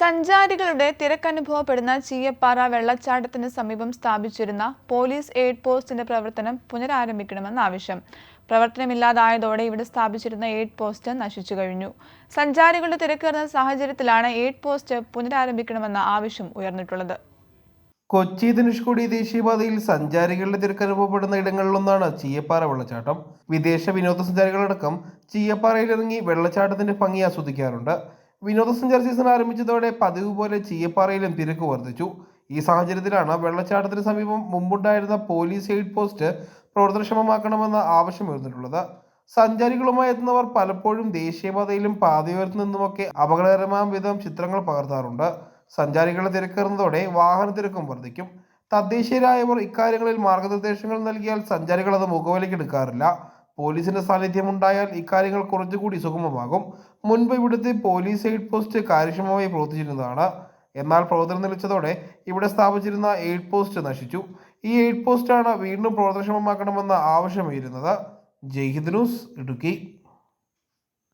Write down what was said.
സഞ്ചാരികളുടെ തിരക്കനുഭവപ്പെടുന്ന ചീയപ്പാറ വെള്ളച്ചാട്ടത്തിന് സമീപം സ്ഥാപിച്ചിരുന്ന police aid പോസ്റ്റിന്റെ പ്രവർത്തനം പുനരാരംഭിക്കണമെന്ന് ആവശ്യം. പ്രവർത്തനമില്ലാതായതോടെ ഇവിടെ സ്ഥാപിച്ചിരുന്ന എയ്ഡ് പോസ്റ്റ് നശിച്ചു കഴിഞ്ഞു. സഞ്ചാരികളുടെ തിരക്കേറുന്ന സാഹചര്യത്തിലാണ് എയ്ഡ് പോസ്റ്റ് പുനരാരംഭിക്കണമെന്ന ആവശ്യം ഉയർന്നിട്ടുള്ളത്. കൊച്ചി ധനുഷ്കോടി ദേശീയപാതയിൽ സഞ്ചാരികളുടെ തിരക്കനുഭവപ്പെടുന്ന ഇടങ്ങളിലൊന്നാണ് ചീയപ്പാറ വെള്ളച്ചാട്ടം. വിദേശ വിനോദസഞ്ചാരികളടക്കം ചീയപ്പാറയിലിറങ്ങി വെള്ളച്ചാട്ടത്തിന്റെ ഭംഗി ആസ്വദിക്കാറുണ്ട്. വിനോദസഞ്ചാര സീസൺ ആരംഭിച്ചതോടെ പതിവ് പോലെ ചീയപ്പാറയിലും തിരക്ക് വർദ്ധിച്ചു. ഈ സാഹചര്യത്തിലാണ് വെള്ളച്ചാട്ടത്തിന് സമീപം മുമ്പുണ്ടായിരുന്ന പോലീസ് എയ്ഡ് പോസ്റ്റ് പ്രവർത്തനക്ഷമമാക്കണമെന്ന ആവശ്യം ഉയർന്നിട്ടുള്ളത്. സഞ്ചാരികളുമായി എത്തുന്നവർ പലപ്പോഴും ദേശീയപാതയിലും പാതയോരത്തു നിന്നുമൊക്കെ അപകടകരമാം വിധം ചിത്രങ്ങൾ പകർത്താറുണ്ട്. സഞ്ചാരികളെ തിരക്കേറുന്നതോടെ വാഹന തിരക്കും വർദ്ധിക്കും. തദ്ദേശീയരായവർ ഇക്കാര്യങ്ങളിൽ മാർഗനിർദ്ദേശങ്ങൾ നൽകിയാൽ സഞ്ചാരികൾ അത് മുഖവിലേക്ക് എടുക്കാറില്ല. പോലീസിന്റെ സാന്നിധ്യം ഉണ്ടായാൽ ഇക്കാര്യങ്ങൾ കുറച്ചുകൂടി സുഗമമാകും. മുൻപ് ഇവിടുത്തെ പോലീസ് എയ്ഡ് പോസ്റ്റ് കാര്യക്ഷമമായി പ്രവർത്തിച്ചിരുന്നതാണ്. എന്നാൽ പ്രവർത്തനം നിലച്ചതോടെ ഇവിടെ സ്ഥാപിച്ചിരുന്ന എയ്ഡ് പോസ്റ്റ് നശിച്ചു. ഈ എയ്ഡ് പോസ്റ്റാണ് വീണ്ടും പ്രവർത്തനക്ഷമമാക്കണമെന്ന ആവശ്യമായിരുന്നത്. ജയ്ഹിദ് ന്യൂസ് ഇടുക്കി.